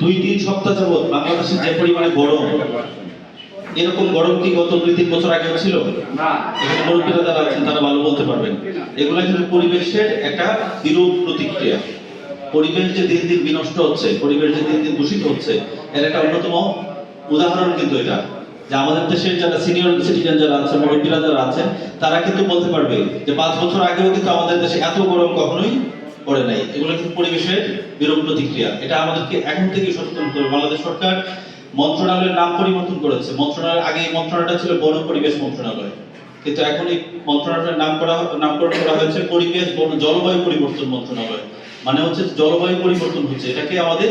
দুই তিন সপ্তাহ যাবৎ বাংলাদেশে যে পরিমাণে গরম এরকম গরম কি গত দুই তিন বছর আগে ছিল? এখানে মুরব্বীরা যারা আছেন তারা ভালো বলতে পারবেন। এগুলো কিন্তু পরিবেশের একটা বিরূপ প্রতিক্রিয়া। পরিবেশ যে দিন দিন বিনষ্ট হচ্ছে পরিবেশ যে দিন দিন দূষিত হচ্ছে এর একটা অন্যতম উদাহরণ কিন্তু এটা। যে আমাদের দেশের যারা সিনিয়র সিটিজেন যারা আছে মুরব্বীরা যারা আছেন তারা কিন্তু বলতে পারবে যে পাঁচ বছর আগেও কিন্তু আমাদের দেশে এত গরম কখনোই পড়ে নাই। এগুলো কিন্তু পরিবেশের বিরূপ প্রতিক্রিয়া। এটা আমাদেরকে এখন থেকেই সচেতন করবে। বাংলাদেশ সরকার মন্ত্রণালয়ের নাম পরিবর্তন করেছে। মন্ত্রণালয়ের আগে এই মন্ত্রণালয়টা ছিল বন পরিবেশ মন্ত্রণালয়। কিন্তু এখন এই মন্ত্রণালয়ের নাম করা নামকরণ করা হয়েছে পরিবেশ, বন, জলবায়ু পরিবর্তন মন্ত্রণালয়। মানে হচ্ছে জলবায়ু পরিবর্তন হচ্ছে। এটাকে আমাদের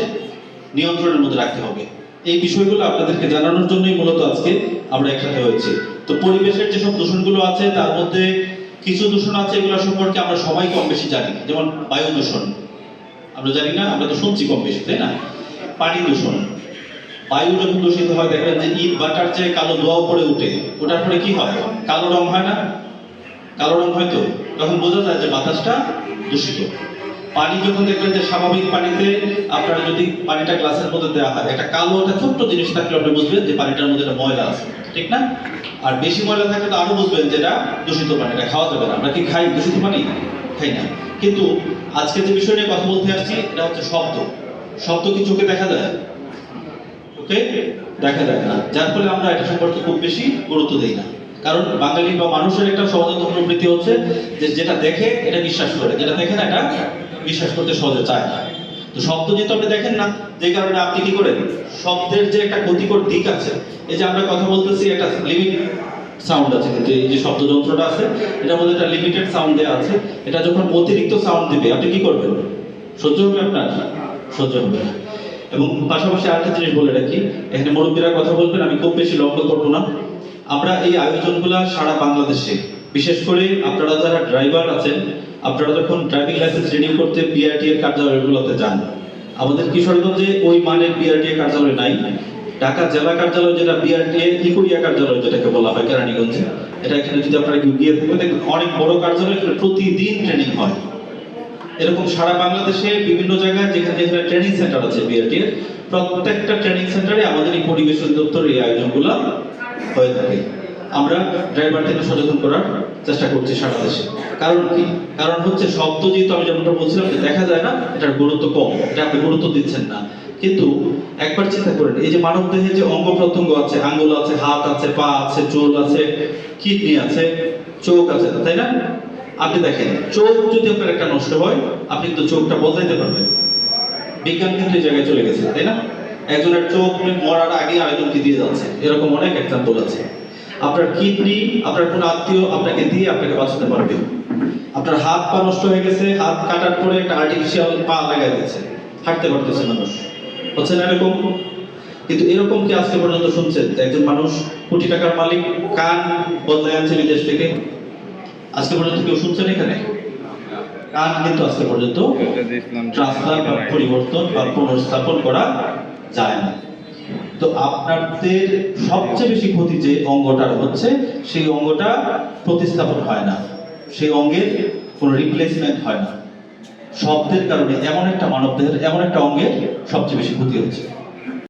নিয়ন্ত্রণের মধ্যে রাখতে হবে। এই বিষয়গুলো আপনাদেরকে জানানোর জন্যই মূলত আজকে আমরা একসাথে হয়েছি। তো পরিবেশের যেসব দূষণগুলো আছে, তার মধ্যে কিছু দূষণ আছে এগুলো সম্পর্কে আমরা সবাই কম বেশি জানি। যেমন বায়ু দূষণ। আমরা জানি না, আমরা তো শুনছি কম বেশি, তাই না? পানি দূষণ। বায়ু যখন দূষিত হয় দেখবেন যে ইট, বাটার যে কালো ধোঁয়া উপরে উঠে। ওটার পরে কি হয়? কালো রং হয় না? কালো রং হয় তো? তখন বোঝা যায় যে বাতাসটা দূষিত। পানি যখন দেখবেন যে স্বাভাবিক পানিতে আপনার যদি পানিটা গ্লাসের মধ্যে দেওয়া হয়, একটা কালো, একটা ছোট্ট জিনিস থাকলে আপনি বুঝবেন যে পানিটার মধ্যে একটা ময়লা আছে। ঠিক না? আর বেশি ময়লা থাকলে তো আরও বুঝবেন যে এটা দূষিত পানি, এটা খাওয়া যাবে না। আমরা কি খাই? দূষিত পানি? খাই না। কিন্তু আজকে যে বিষয় নিয়ে কথা বলতে আসছি, এটা হচ্ছে শব্দ। শব্দ কি চোখে দেখা যায়? ওকে দেখা যায় না। যার ফলে আমরা এটা সম্পর্কে খুব বেশি গুরুত্ব দিই না। কারণ বাঙালি বা মানুষের একটা সহজাত প্রবৃত্তি হচ্ছে যে যেটা দেখে এটা বিশ্বাস করে। যেটা দেখে না, এটা বিশ্বাস করতে সহজে চায় না। তো শব্দ যেহেতু আপনি দেখেন না, যে কারণে আপনি কি করেন? শব্দের যে একটা ক্ষতিকর দিক আছে, এই যে আমরা কথা বলতেছি, একটা লিমিট সাউন্ড আছে, কিন্তু এই যে শব্দ যন্ত্রটা আছে, এটার মধ্যে একটা লিমিটেড সাউন্ড দেওয়া আছে, এটা যখন অতিরিক্ত সাউন্ড দিবে, আপনি কি করবেন? সহ্য হবে আপনার? সহ্য হবে এবং পাশাপাশি আরেকটা জিনিস বলে রাখি, এখানে মুরব্বীরা কথা বলবেন, আমি খুব বেশি লক্ষ্য করব না। আমরা এই আয়োজনগুলা সারা বাংলাদেশে বিশেষ করে আপনারা যারা ড্রাইভার আছেন, আপনারা যখন ড্রাইভিং লাইসেন্স রিনিউ করতে বিআরটি এর কার্যালয়গুলোতে যান, আমাদের কিশোরগঞ্জে ওই মানের বিআরটি এর কার্যালয় নাই। ঢাকা জেলা কার্যালয় যেটা বিআরটি ইকুরিয়া কার্যালয় যেটাকে বলা হয় কেরানীগঞ্জে, এটা এখানে যদি আপনারা কেউ গিয়ে থাকবেন দেখবেন, অনেক বড় কার্যালয় প্রতিদিন ট্রেনিং হয়। এরকম সারা বাংলাদেশে বিভিন্ন জায়গায় যেখানে যেখানে ট্রেনিং সেন্টার আছে বিআরটি এর, প্রত্যেকটা ট্রেনিং সেন্টারে আমাদের এই পরিবেশ অধিদপ্তর এই আয়োজনগুলো হয়ে থাকে। আমরা ড্রাইভারদেরকে সচেতন করার চেষ্টা করছি সারা দেশে। কারণ কি? কারণ হচ্ছে শব্দ যেহেতু আমি যেমনটা বলছিলাম যে দেখা যায় না, এটার গুরুত্ব কম, এটা আপনি গুরুত্ব দিচ্ছেন না। কিন্তু একবার চিন্তা করেন, এই যে মানব দেহে যে অঙ্গ প্রত্যঙ্গ আছে, আঙ্গুল আছে, হাত আছে, পা আছে, চুল আছে, কিডনি আছে, চোখ আছে, তাই না? আপনি দেখেন, চোখ যদি আপনার একটা নষ্ট হয়, আপনি কিন্তু চোখটা বদলাইতে পারবেন। বিজ্ঞান কিন্তু এই জায়গায় চলে গেছে, তাই না? একজনের চোখ মরার আগে আরেকজনকে দিয়ে যাচ্ছে। এরকম অনেক এক্সাম্পল আছে। আপনার কিডনি আপনার কোনো আত্মীয় আপনাকে দিয়ে আপনাকে বাঁচাতে পারবে। আপনার হাত পা নষ্ট হয়ে গেছে হাত কাটার পরে একটা আর্টিফিশিয়াল পা লাগাই দিচ্ছে। হাঁটতে পারতেছে মানুষ। হচ্ছে না এরকম? কিন্তু এরকম কি আজকে পর্যন্ত শুনছেন একজন মানুষ কোটি টাকার মালিক কান বদলাই আনছে বিদেশ থেকে? আজকে পর্যন্ত কেউ শুনছেন এখানে? কান কিন্তু আজকে পর্যন্ত ট্রান্সফার বা পরিবর্তন বা পুনর্স্থাপন করা যায় না। তো আপনাদের সবচেয়ে বেশি ক্ষতি যে অঙ্গটার হচ্ছে, সেই অঙ্গটা প্রতিস্থাপন হয় না। সেই অঙ্গের কোনো রিপ্লেসমেন্ট হয় না। শব্দের কারণে এমন একটা মানব দেহের এমন একটা অঙ্গের সবচেয়ে বেশি ক্ষতি হচ্ছে।